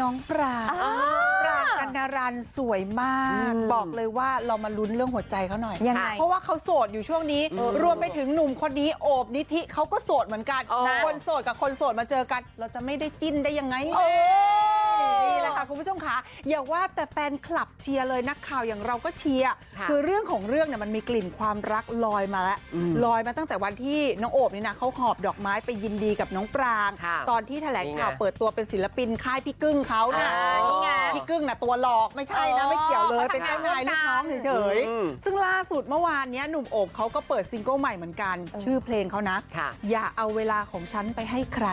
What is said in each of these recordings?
น้องปรางอ้าวปรางกันดารันสวยมากอืมบอกเลยว่าเรามาลุ้นเรื่องหัวใจเขาหน่อยยังไงเพราะว่าเขาโสดอยู่ช่วงนี้เออรวมไปถึงหนุ่มคนนี้โอบนิธิเขาก็โสดเหมือนกันอ๋อคนโสดกับคนโสดมาเจอกัน เราจะไม่ได้จิ้นได้ยังไงโอ้นี่แหละ ค่ะคุณผู้ชมคะอย่าว่าแต่แฟนคลับเชียร์เลยนักข่าวอย่างเราก็เชียร์ค่ะคือเรื่องของเรื่องเนี่ยมันมีกลิ่นความรักลอยมาแล้วอืมลอยมาตั้งแต่วันที่น้องโอบนี่นะเขาหอบดอกไม้ไปยินดีกับน้องปรางค่ะตอนที่แถลงข่าวนี่ไงเปิดตัวเป็นศิลปินค่ายพี่กึ้งเขานะอ่านี่ไงพี่กึ้งน่ะตัวหลอกไม่ใช่นะอ๋อไม่เกี่ยวเลยเขาเป็นทำงานเจ้านายลูกน้องร่วมกันเฉยอืมๆซึ่งล่าสุดเมื่อวานเนี้ยหนุ่มโอบเขาก็เปิดซิงเกิลใหม่เหมือนกัน ชื่อเพลงเขานะค่ะอย่าเอาเวลาของฉันไปให้ใคร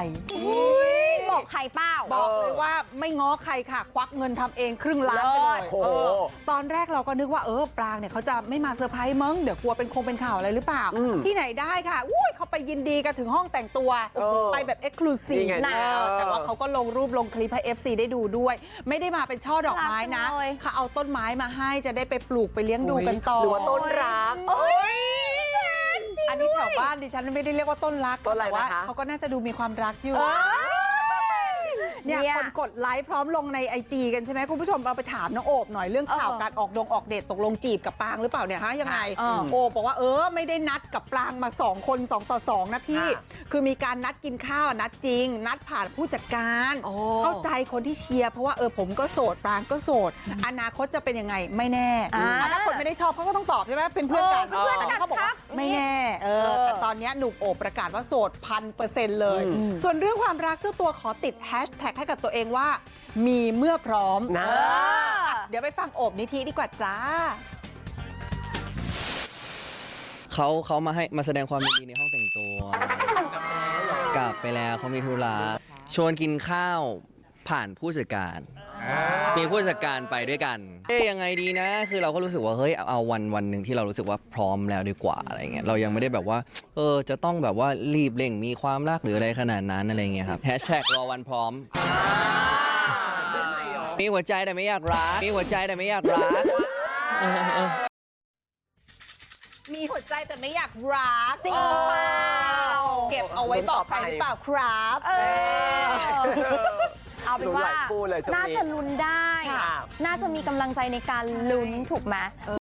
บอกใครเปล่า บอกเลยว่าไม่ง้อใครค่ะ ควักเงินทำเองครึ่งล้านไปเลยโอ้โหเออตอนแรกเราก็นึกว่าเออปรางเนี่ยเขาจะไม่มาเซอร์ไพรส์มั้งเดี๋ยวกลัวเป็นคงเป็นข่าวอะไรหรือเปล่าอืมที่ไหนได้ค่ะอุ้ยเขาไปยินดีกันถึงห้องแต่งตัวเออไปแบบเอ็กซ์คลูซีฟนี่ไงนะแต่ว่าเขาก็ลงรูปลงคลิปให้ FC ได้ดูด้วย ไม่ได้มาเป็นช่อดอกไม้นะรักจังเลยเขาเอาต้นไม้มาให้จะได้ไปปลูกไปเลี้ยงดูกันต่อหรือว่าต้นรักโอ้ยอันนี้แถวบ้านดิฉันไม่ได้เรียกว่าต้นรักต้นอะไรแต่ว่านะคะเขาก็น่าจะดูมีความรักอยู่ เนี่ยเนี่ยคนกดไลค์พร้อมลงในไอจีกันใช่ไหมคุณผู้ชมเราไปถามน้องโอบหน่อยเรื่องข่าวเออการออกดงออกเดทตกลงจีบกับปรางหรือเปล่าเนี่ยฮะยังไงเออโอบบอกว่าเออไม่ได้นัดกับปรางมา 2 คน 2 ต่อ 2 นะพี่ค่ะคือมีการนัดกินข้าวนัดจริง นัดผ่านผู้จัดการโอ้เข้าใจคนที่เชียร์เพราะว่าเออผมก็โสดปรางก็โสด อนาคตจะเป็นยังไงไม่แน่อ่าอะถ้าคนไม่ได้ชอบเขาก็ต้องตอบใช่ไหมเป็นเพื่อนกันเออเป็นเพื่อนกันแต่เขาบอกว่าครับไม่แน่เออเออแต่ตอนเนี้ยหนุ่มโอบประกาศว่าโสดพันเปอร์เซ็นต์เลยอืมส่วนเรื่องความรักเจ้าตัวขอติดแฮชแท็กให้กับตัวเองว่า มีเมื่อพร้อมนะเออเดี๋ยวไปฟังโอบนิธิดีกว่าจ้าเขาเขามาให้มาแสดงความยินดีในห้องแต่งตัว กลับไปแล้วเขามีธุระชวนกินข้าวผ่านผู้จัดการ มีผู้จัดการไปด้วยกันเอ๊ยยังไงดีนะ คือเราก็รู้สึกว่าเฮ้ยเอาวันวันหนึ่งที่เรารู้สึกว่าพร้อมแล้วดีกว่าอะไรเงี้ยเรายังไม่ได้แบบว่าเออจะต้องแบบว่ารีบเร่งมีความรักหรืออะไรขนาดนั้นอะไรเงี้ยครับแฮชแท็กรอวันพร้อม มีหัวใจแต่ไม่อยากรัก มีหัวใจแต่ไม่อยากรักมีหัวใจแต่ไม่อยากรักจริงหรือเปล่าเก็บเอาไว้บอกใครหรือเปล่าครับ เออ เอาเป็นว่าลุ้นหลายคู่เลยช่วงนี้น่าจะลุ้นได้ค่ะน่าจะมีกำลังใจในการลุ้นถูกไหม